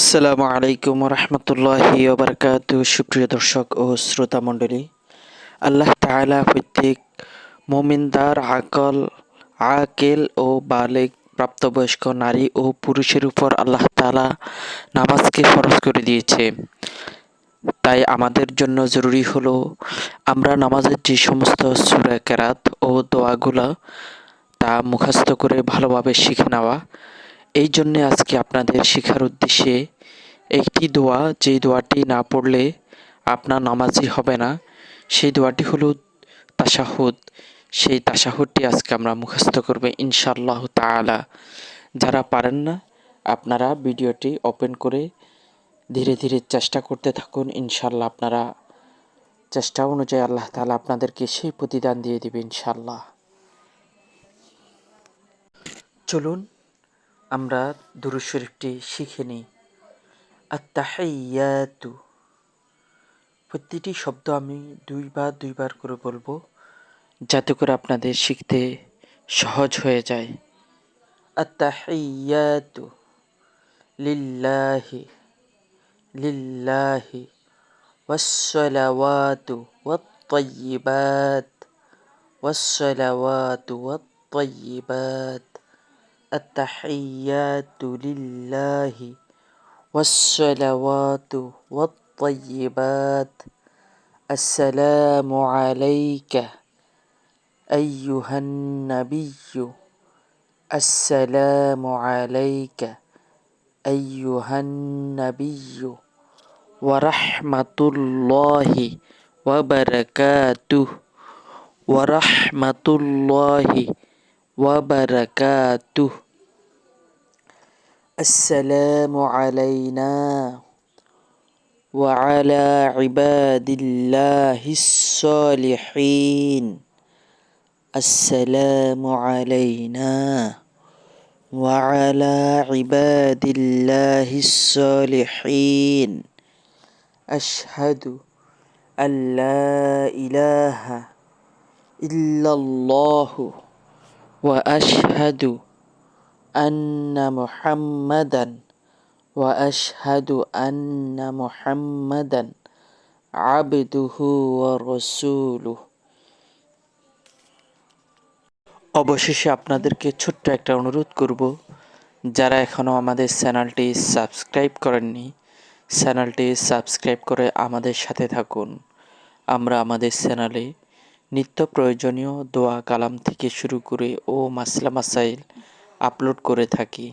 আসসালামু আলাইকুম রহমতুল্লাহি ওবরকাত। সুপ্রিয় দর্শক ও শ্রোতা মণ্ডলী, আল্লাহ তাআলা প্রত্যেক মোমিনদার আকল, আকেল ও বালেক, প্রাপ্তবয়স্ক নারী ও পুরুষের উপর আল্লাহ তালা নামাজকে ফরজ করে দিয়েছে। তাই আমাদের জন্য জরুরি হলো, আমরা নামাজের যে সমস্ত সূরা কেরাত ও দোয়াগুলা তা মুখস্থ করে ভালোভাবে শিখে নেওয়া। এই জন্যে আজকে আপনাদের শেখার উদ্দেশ্যে একটি দোয়া, যেই দোয়াটি না পড়লে আপনার নামাজই হবে না, সেই দোয়াটি হলো তাশাহুদ। সেই তাশাহুদটি আজকে আমরা মুখস্থ করবে ইনশাআল্লাহ তাআলা। যারা পারেন না, আপনারা ভিডিওটি ওপেন করে ধীরে ধীরে চেষ্টা করতে থাকুন। ইনশাল্লাহ আপনারা চেষ্টা অনুযায়ী আল্লাহ তালা আপনাদেরকে সেই প্রতিদান দিয়ে দেবে ইনশাল্লাহ চলুন আমরা দুরূদ শরীফটি শিখে নিই আত্তাহিয়াতু প্রতিটি শব্দ আমি দুইবার দুইবার করে বলবো যাতে করে আপনাদের শিখতে সহজ হয়ে যায় আত্তাহিয়াতু লিল্লাহি লিল্লাহি والصلوات والطيبات والصلوات والطيبات التحيات لله والصلوات والطيبات. السلام عليك أيها النبي. السلام عليك أيها النبي ورحمة الله وبركاته. ورحمة الله وبركاته. السلام علينا وعلى عباد الله الصالحين. السلام علينا وعلى عباد الله الصالحين. أشهد أن لا إله إلا الله. وأشهد أن محمدا وأشهد أن محمدا عبده ورسوله অবশেষে আপনাদেরকে ছোট্ট একটা অনুরোধ করব যারা এখনও আমাদের চ্যানেলটি সাবস্ক্রাইব করেননি চ্যানেলটি সাবস্ক্রাইব করে আমাদের সাথে থাকুন আমরা আমাদের চ্যানেলে নিত্য প্রয়োজনীয় দোয়া কালাম থেকে শুরু করে ও মাসলা মাসাইল আপলোড করে থাকি।